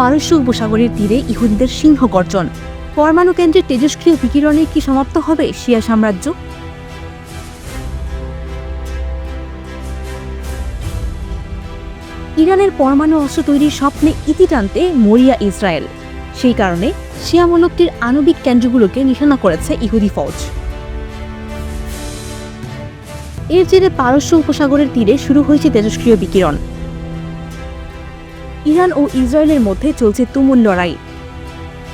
পারস্য উপসাগরের তীরে ইহুদিদের সিংহ গর্জন। পরমাণু কেন্দ্রের তেজস্ক্রিয় বিকিরণে কি সমাপ্ত হবে শিয়া সাম্রাজ্য? ইরানের পরমাণু অস্ত্র তৈরির স্বপ্নে ইতি টানতে মরিয়া ইসরায়েল। সেই কারণে শিয়া মূলকটির আণবিক কেন্দ্রগুলোকে নিশানা করেছে ইহুদি ফৌজ। এর জেরে পারস্য উপসাগরের তীরে শুরু হয়েছে তেজস্ক্রিয় বিকিরণ। ইরান ও ইসরায়েলের মধ্যে চলছে তুমুল লড়াই।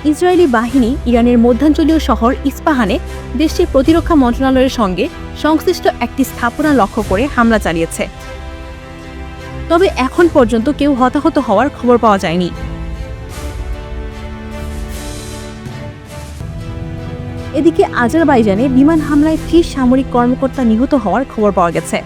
ইসরায়েলি বাহিনী ইরানের মধ্যাঞ্চলীয় শহর ইস্পাহানে দেশটির প্রতিরক্ষা মন্ত্রণালয়ের সঙ্গে সংশ্লিষ্ট একটি স্থাপনা লক্ষ্য করে হামলা চালিয়েছে। তবে এখন পর্যন্ত কেউ হতাহত হওয়ার খবর পাওয়া যায়নি। এদিকে আজারবাইজানে বিমান হামলায় ত্রিশ সামরিক কর্মকর্তা নিহত হওয়ার খবর পাওয়া গেছে।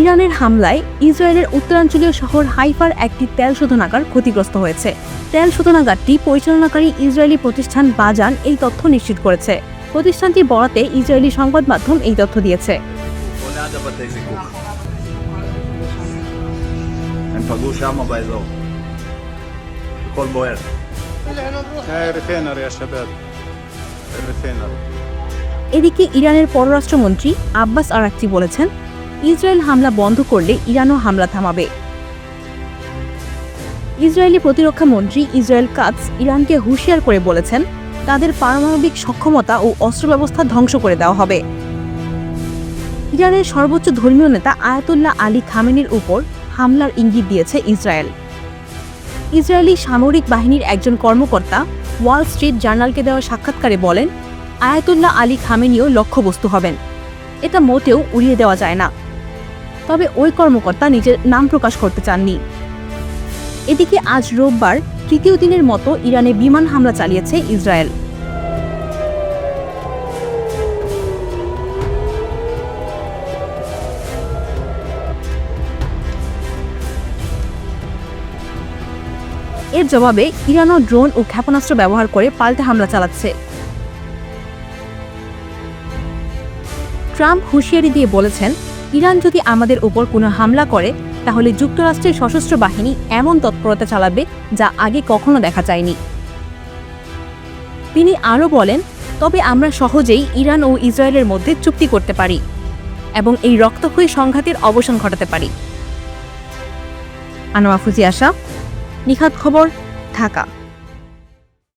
ইরানের হামলায় ইসরায়েলের উত্তরাঞ্চলীয় শহর হাইফার একটি তেল শোধনাগার ক্ষতিগ্রস্ত হয়েছে। তেল শোধনাগারটি পরিচালনাকারী ইসরায়েলি প্রতিষ্ঠান বাজান এই তথ্য নিশ্চিত করেছে। প্রতিষ্ঠানটি বরাতে ইসরায়েলি সংবাদ মাধ্যম এই তথ্য দিয়েছে। এদিকে ইরানের পররাষ্ট্রমন্ত্রী আব্বাস আরাকচি বলেছেন ইসরায়েল হামলা বন্ধ করলে ইরানও হামলা থামাবে। ইসরায়েলি প্রতিরক্ষা মন্ত্রী ইসরায়েল কাটস ইরানকে হুঁশিয়ার করে বলেছেন, তাদের পারমাণবিক সক্ষমতা ও অস্ত্র ব্যবস্থা ধ্বংস করে দেওয়া হবে। ইরানের সর্বোচ্চ ধর্মীয় নেতা আয়াতুল্লাহ আলী খামেনির উপর হামলার ইঙ্গিত দিয়েছে ইসরায়েল। ইসরায়েলি সামরিক বাহিনীর একজন কর্মকর্তা ওয়াল স্ট্রিট জার্নালকে দেওয়া সাক্ষাৎকারে বলেন, আয়াতুল্লাহ আলী খামেনিও লক্ষ্যবস্তু হবেন। এটা মোটেও উড়িয়ে দেওয়া যায় না। তবে ওই কর্মকর্তা নিজের নাম প্রকাশ করতে চাননি। এদিকে আজ রোববার তৃতীয় দিনের মতো ইরানে বিমান হামলা চালিয়েছে ইসরায়েল। এর জবাবে ইরানও ড্রোন ও ক্ষেপণাস্ত্র ব্যবহার করে পাল্টে হামলা চালাচ্ছে। ট্রাম্প হুঁশিয়ারি দিয়ে বলেছেন ইরান যদি আমাদের উপর কোনো হামলা করে, তাহলে যুক্তরাষ্ট্রের সশস্ত্র বাহিনী এমন তৎপরতা চালাবে যা আগে কখনো দেখা যায়নি। তিনি আরও বলেন, তবে আমরা সহজেই ইরান ও ইসরায়েলের মধ্যে চুক্তি করতে পারি এবং এই রক্তক্ষয়ী সংঘাতের অবসান ঘটাতে পারি। আনোয়া ফুজি আশা নিখাত খবর, ঢাকা।